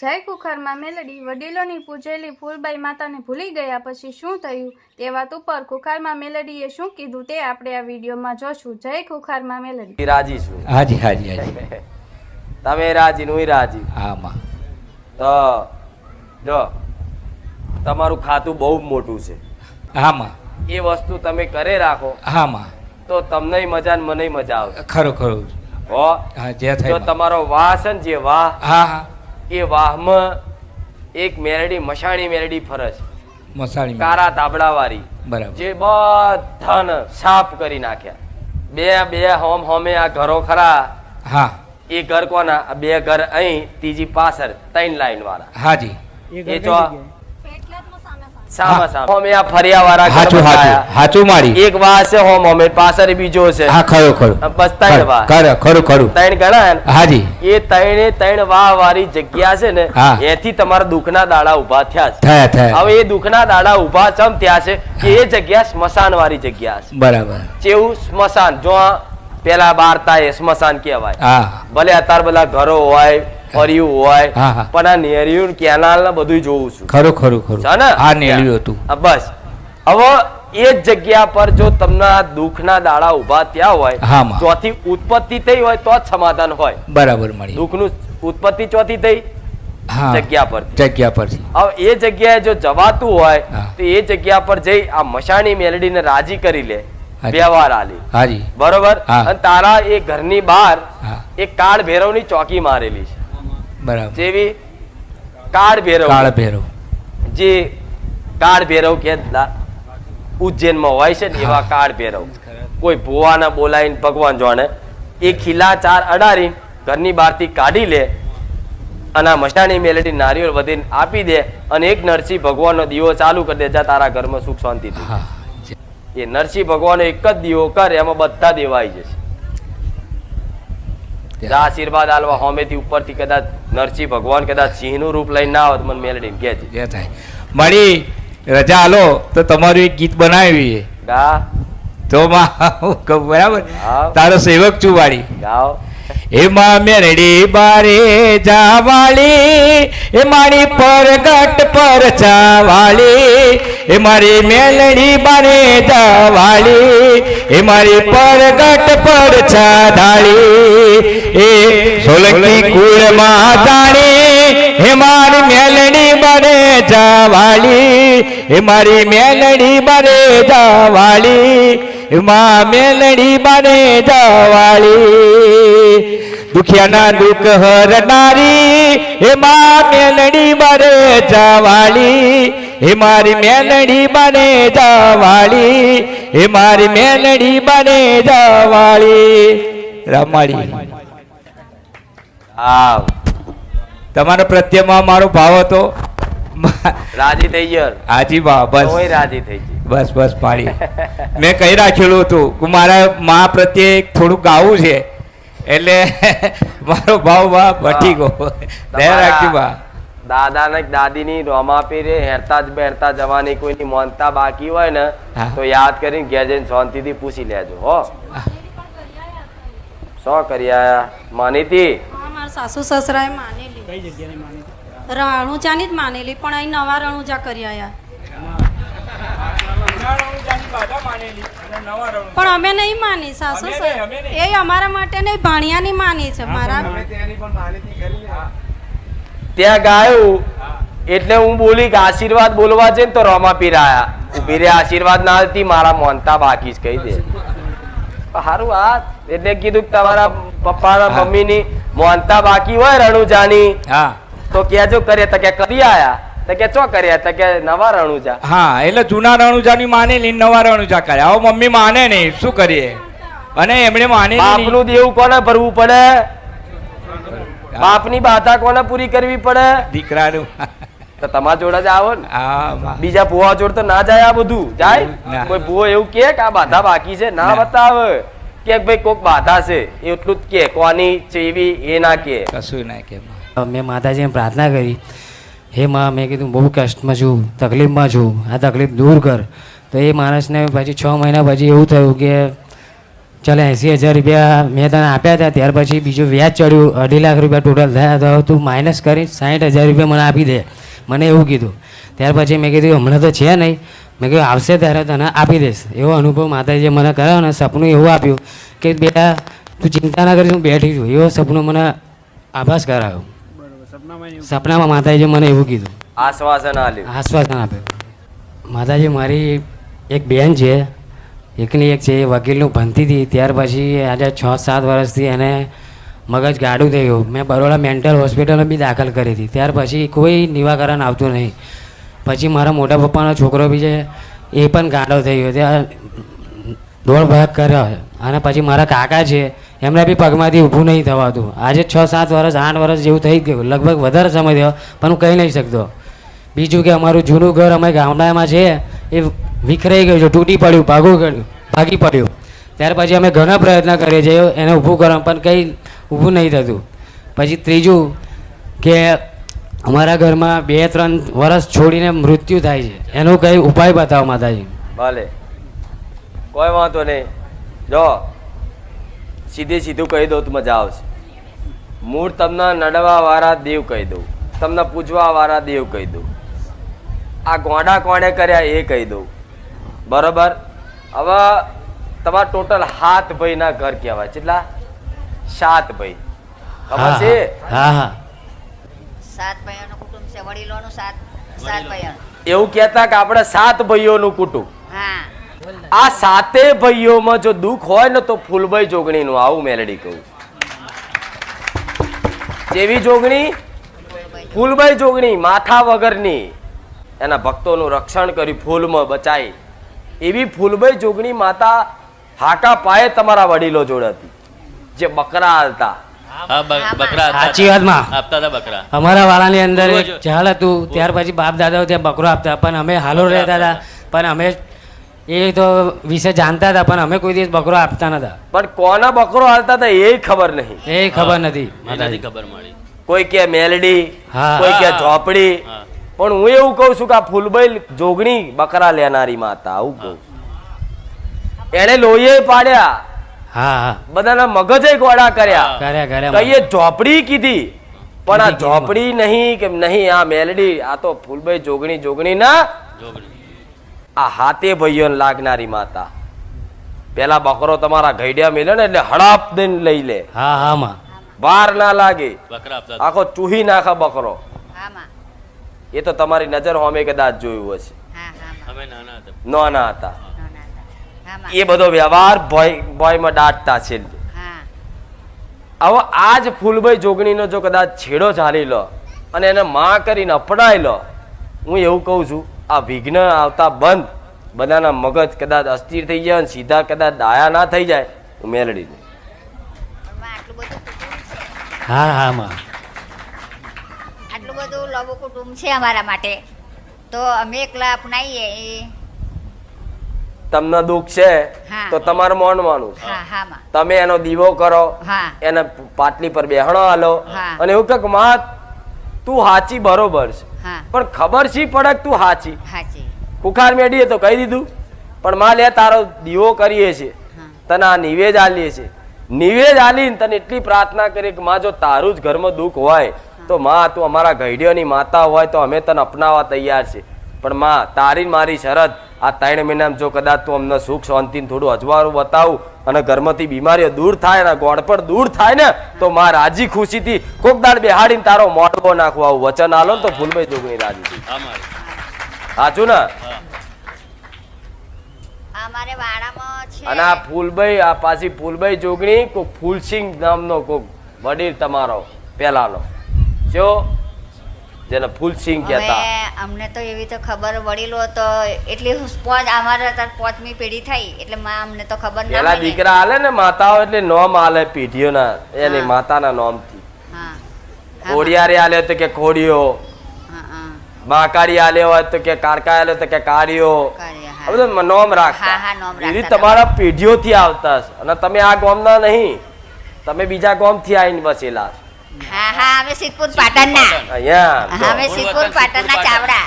જય કુખરમાં મેલડી વડીલોની પૂજેલી ફૂલબાઈ માતાને ભૂલી ગયા પછી શું થયું? તે વાત ઉપર કુખારમાં મેલડીએ શું કીધું તે આપણે આ વિડીયોમાં જોશું. જય કુખારમાં મેલડી. રાજી છું. હાજી હાજી હાજી. તમે રાજી હું રાજી. આમાં તો જો તમારું ખાતું બહુ મોટું છે. આમાં એ વસ્તુ તમે કરે રાખો. આમાં તો તમને મજા ને મને મજા આવશે. ખરું ખરું. હો? હા જે તમારો વાસન ને જે વાહ. હા હા. એ વાહમાં એક મેરડી મશાણી મેરડી ફરે છે મસાણી કારા તાબડા વાળી બરાબર. જે બધાને સાફ કરી નાખ્યા. બે બે હોમ હોમે આ ઘરો ખરા. હા. એ ઘર કોના? બે ઘર અહીં ત્રીજી પાછળ ત્રણ લાઈન વાળા હાજી. એ જો સ્મશાન વાળી જગ્યા છે બરાબર. જેવું સ્મશાન જો આ પેલા બાર થાય સ્મશાન કહેવાય. ભલે અત્યારે બધા ઘરો હોય ફર્યું હોય. પણ આ નેરિયું કેનાલ ને બધું જોઉં છું. ખરું ખરું ખરું. છે ને? આ નેલ્યું હતું. બસ. હવે એ જ જગ્યા પર જો તમને દુઃખના દાડા ઊભા ત્યાં હોય ચોથી ઉત્પત્તિ થઈ હોય તો જ સમાધાન હોય. બરાબર મળી દુઃખનું ઉત્પત્તિ ચોથી થઈ જગ્યા પર જગ્યા પર હવે એ જગ્યાએ જો જવાતું હોય તો એ જગ્યા પર જઈ આ મશાણી મેલડીને રાજી કરી લે. વ્યવહાર આલી. હાજી. બરોબર? અને તારા એ ઘરની બહાર એક કાળ ભૈરવની ચોકી મારેલી છે. બરાબર. જેવી કાળ ભેરવ. કાળ ભેરવ. જે કાળ ભેરવ કે ઉજ્જૈનમાં હોય છે ને એવા. કાળ ભેરવ. કોઈ ભુવાને બોલાવીને ભગવાન જોવાને એ ખીલા ચાર અડાડી ઘરની બહારથી કાઢી લે અને આ મશાણી મેલેટી નારિયેળ વધીને આપી દે અને એક નરસિંહ ભગવાનનો દીવો ચાલુ કરી દે જા તારા ઘરમાં સુખ શાંતિ એ નરસિંહ ભગવાનનો એક જ દીવો કરે એમાં બધા દેવાઈ જશે. આશીર્વાદ આલવા હોમેથી ઉપરથી કદાચ નરસિંહ ભગવાન કદાચ સિંહનું રૂપ લઈને ના આવત મને મેલડી કે જે થાય. મળી રજા આલો તો તમારું એક ગીત બનાવ્યું ગા. તો માં બરાબર. તારો સેવક છું વાળી. ગાઓ. એમાં મેરડી બારે જાવાળી એ મારી પરગટ પર ચાવાળી. એ મારી મેલડી બને દવાળી એ મારી પરગટ પર છાધાળી એ સોલંકી કુળમાં જાણી હે મારી મેલડી બને જાવાળી એ મારી મેલડી બારે જવાળી માં મેલડી બને જાવાળી. દુખિયાના દુઃખ હરનારી એમાં મેલડી બને જાવાળી હે મારી મેલડી બને જાવાળી હે મારી મેલડી બને જાવાળી. રમાડી આવ. તમારા પ્રત્યેમાં મારો ભાવ હતો? રાજી થઈ ગયો. હાજી બા બસ. કોઈ રાજી થઈ ગઈ બસ બસ પાડી મેં કહી રાખેલું હતું કે મારા મા પ્રત્યે થોડું ગાવું છે. એટલે મારો ભાવ બા ભટી ગયો. રાખજો બા. દાદા ને દાદી ની રોમાપી રે હેરતા જ બેરતા જવાની કોઈની મોનતા બાકી હોય ને તો યાદ કરીને ઘેર જઈને શાંતિથી પૂછી લેજો હો. શું કરી આયા? માનીતી? હા મારા સાસુ સસરાએ માનેલી. કઈ જગ્યાની માનેલી રણુજાની જ માનેલી પણ અહીં નવા રણુજા કરી આયા. પણ અમે નહીં માની સાસુ સસ- એ અમારા માટે નહીં ભાણિયાની માની છે મારા ત્યાં ગાયું. એટલે હું બોલી કે આશીર્વાદ બોલવા છે ને તો રોમા પીરાયા. ઊભી રે આશીર્વાદ ના હતી મારા મોનતા બાકી જ કહી દે. સારું આ એટલે કીધું તમારા પપ્પાના. મમ્મીની મોનતા બાકી હોય રણુજાની. તો કેજો કરે તો કે કરી આયા. તો કે ચો કર્યા? તો કે નવા રણુજા. હા એટલે જૂના રણુજાની માને લઈને નવા રણુજા કર્યા. હવે મમ્મી માને નહીં શું કરીએ? અને એમણે માને બાપનું દેવું કોને ભરવું પડે? બાપની બાધા કોને પૂરી કરવી પડે? દીકરાનું. તો તમારા જોડે જ આવો ને. બીજા ભુવા જોડે તો ના જાય આ બધું. જાય? કોઈ ભુવો એવું કે આ બાધા બાકી છે? ના ના. બતાવે. કે ભાઈ કોક બાધા છે. એટલું જ કે કોની ચેવી એ ના કે. કશું ના કે મેં માતાજીને પ્રાર્થના કરી. હે માં મેં કીધું બહુ કષ્ટમાં છું તકલીફમાં છું. આ તકલીફ દૂર કર. તો એ માણસને પછી છ મહિના પછી એવું થયું કે ચાલો એંસી હજાર રૂપિયા મેં તને આપ્યા હતા ત્યાર પછી બીજું વ્યાજ ચડ્યું. અઢી લાખ રૂપિયા ટોટલ થયા તો તું માઇનસ કરી સાઠ હજાર રૂપિયા મને આપી દે. મને એવું કીધું. ત્યાર પછી મેં કીધું હમણાં તો છે નહીં. મેં કીધું આવશે ત્યારે તને આપી દઈશ. એવો અનુભવ માતાજીએ મને કર્યો ને સપનું એવું આપ્યું કે બેટા તું ચિંતા ના કરીશ હું બેઠી છું. એવો સપનું મને આભાસ કરાયો. સપનામાં માતાજીએ મને એવું કીધું. આશ્વાસન આપ્યું. આશ્વાસન આપ્યું. માતાજી મારી એક બેન છે. એકની એક છે એ વકીલનું ભણતી હતી, ત્યાર પછી આજે છ, સાત વર્ષથી એને મગજ ગાડું થઈ ગયું મેં બરોડા મેન્ટલ હોસ્પિટલમાં બી દાખલ કરી હતી. ત્યાર પછી કોઈ નિવાકરણ આવતું નહીં. પછી મારા મોટા પપ્પાનો છોકરો બી છે, એ પણ ગાંડો થઈ ગયો. ત્યાં દોડ ભાગ કર્યો. અને પછી મારા કાકા છે, એમને બી પગમાંથી ઊભું નહીં થવાતું. આજે છ, સાત વર્ષ, આઠ વર્ષ જેવું થઈ ગયું. લગભગ વધારે સમય થયો, પણ હું કહી નહીં શકતો. બીજું કે અમારું જૂનું ઘર અમે ગામડામાં છે, એ વિખરાઈ ગયું છે, તૂટી પડ્યું, ભાગું કર્યું ભાગી પડ્યું. ત્યાર પછી અમે ઘણા પ્રયત્ન કરીએ છીએ, એને ઊભું કરવા પણ કંઈ ઊભું નહીં થતું. પછી ત્રીજું કે અમારા ઘરમાં બે ત્રણ વર્ષ છોડીને મૃત્યુ થાય છે. એનો કંઈ ઉપાય બતાવો માતાજી. ભલે. કોઈ વાંધો નહીં. જો, સીધે સીધું કહી દઉં, તો મજા આવશે. મૂળ તમને નડવા વાળા દેવ કહી દઉં. તમને પૂજવા વાળા દેવ કહી દઉં. આ ગોંડા કોણે કર્યા એ કહી દઉં. બરોબર? હવે તમારા ટોટલ સાત ભાઈના ઘર કહેવાય. કેટલા? સાત ભાઈ. ખબર હા છે હા હા સાત ભાઈઓનું કુટુંબ છે વડીલોનું સાત સાત ભાઈઓનું એવું કહેતા કે આપણે સાત ભાઈઓનું કુટુંબ. હા. આ સાતે ભાઈઓમાં જો દુઃખ હોય ને તો ફૂલભાઈ જોગણીનું આવું મેલડી કહું. જેવી જોગણી? ફૂલભાઈ. જોગણી માથા વગરની. એના ભક્તોનું રક્ષણ કર્યું ફૂલમાં બચાઈ. એવી ફૂલભાઈ જોગણી માતા હાકા પાયે તમારા વડીલો જોડે હતી. જે બકરા સાચી હતા. વાતમાં. આપતા હતા બકરા. અમારા વાળાની અંદર એક પૂર્વજો. હતું. ત્યાર પછી બાપ દાદાઓ ત્યાં બકરો આપતા પણ અમે હાલો રહેતા હતા. પણ અમે એ તો વિશે જાણતા હતા પણ અમે કોઈ દિવસ બકરો આપતા નતા. પણ કોના બકરો હાલતા હતા એ ખબર નહીં. એ ખબર નથી ખબર મળી. કોઈ કે મેલડી કોઈ કે હા. પણ હું એવું કહું છું કે આ ફૂલબૈલ જોગણી બકરા લેનારી માતા આવું કહું એને લોહીએ પાડ્યા. હા હા. બધાના મગજે ગોળા કર્યા. કર્યા કર્યા. કઈએ ઝોપડી કીધી. પણ આ ઝોપડી નહીં કે નહીં આ મેલડી આ તો ફૂલભાઈ જોગણી જોગણી. ના આ હાથે ભાઈઓને લાગનારી માતા. પેલા બકરો તમારા ઘડિયા મેલે ને એટલે હડાપ દઈને લઈ લે. હા હા માં. વાર ના લાગે. આખો ચૂહી નાખા બકરો. એ તો તમારી નજર હોમે કદાચ જોયું હશે. નાના હતા. નો ના હતા. હા માં. એ બધો વ્યવહાર ભય ભયમાં દાટતા છે. હવે આ જ ફૂલભાઈ જોગણીનો જો કદાચ છેડો ચાલી લો અને એને માં કરીને અપડાઈ લો હું એવું કહું છું આ વિઘ્ન આવતા બંધ. બધાના મગજ કદાચ અસ્થિર થઈ જાય અને સીધા કદાચ દાયા ના થઈ જાય મેલડીને મેલડી હા હા માં. લઘુ કુટુંબ છે અમારા માટે. તો અમે એકલા અપનાવીએ એ. તમને દુઃખ છે તો તમારે માનવાનું છે. હા હા માં. તમે એનો દીવો કરો એને પાટલી પર બેહણો હાલો. અને એવું કે માં તું હાચી બરોબર છે. પણ ખબર છે પડક તું હાચી? હાચી. કુખાર મેડીએ તો કહી દીધું. પણ માં લે તારો દીવો કરીએ છે તને આ નિવેદ આલીએ છે નિવેદ આલીને તને એટલી પ્રાર્થના કરી કે માં જો તારું જ ઘરમાં દુઃખ હોય તો માં તું અમારા ઘઈડીઓની માતા હોય તો અમે તને અપનાવવા તૈયાર છે. પણ માં તારી મારી શરત આ ત્રણ મહિનામાં જો કદાચ તું અમને સુખ શાંતિને થોડું અજવાળું બતાવું અને ઘરમાંથી બીમારીઓ દૂર થાય અને ગોળ પણ દૂર થાય ને તો માં રાજી ખુશીથી કોક દાડ બેહાડીને તારો મોડવો નાખવા આવું વચન આલો ને તો ફૂલભાઈ જોગણી રાજી થઈ સાચું ને? હા. અમારે વાડામાં છે. અને આ ફૂલભાઈ આ પાછી ફૂલભાઈ જોગણી કોક ફૂલસિંગ નામનો કોક વડીલ તમારો પેલાનો. જો જેને ફૂલસિંહ કહેતા. અમને તો એવી તો ખબર વડીલો તો એટલી પોચ અમારે તાર પોચમી પેઢી થઈ એટલે માં અમને તો ખબર ના પેલા દીકરા આલે ને માતાઓ એટલે નોમ આલે પેઢીઓના એની માતાના નોમથી. હા. ખોડિયારે તો કે હા માકારી હાલે હોય તો કે કારકા આલે તો કે કારિયો આ બધું નોમ રાખતા. એવી તમારા પેઢીઓથી આવતા અને તમે આ ગામના નહીં. તમે બીજા ગામથી આવીને વસેલા છો. હા હા અમે સિદ્ધપુર પાટણના. અહીંયા હા અમે સિદ્ધપુર પાટણના ચાવડા.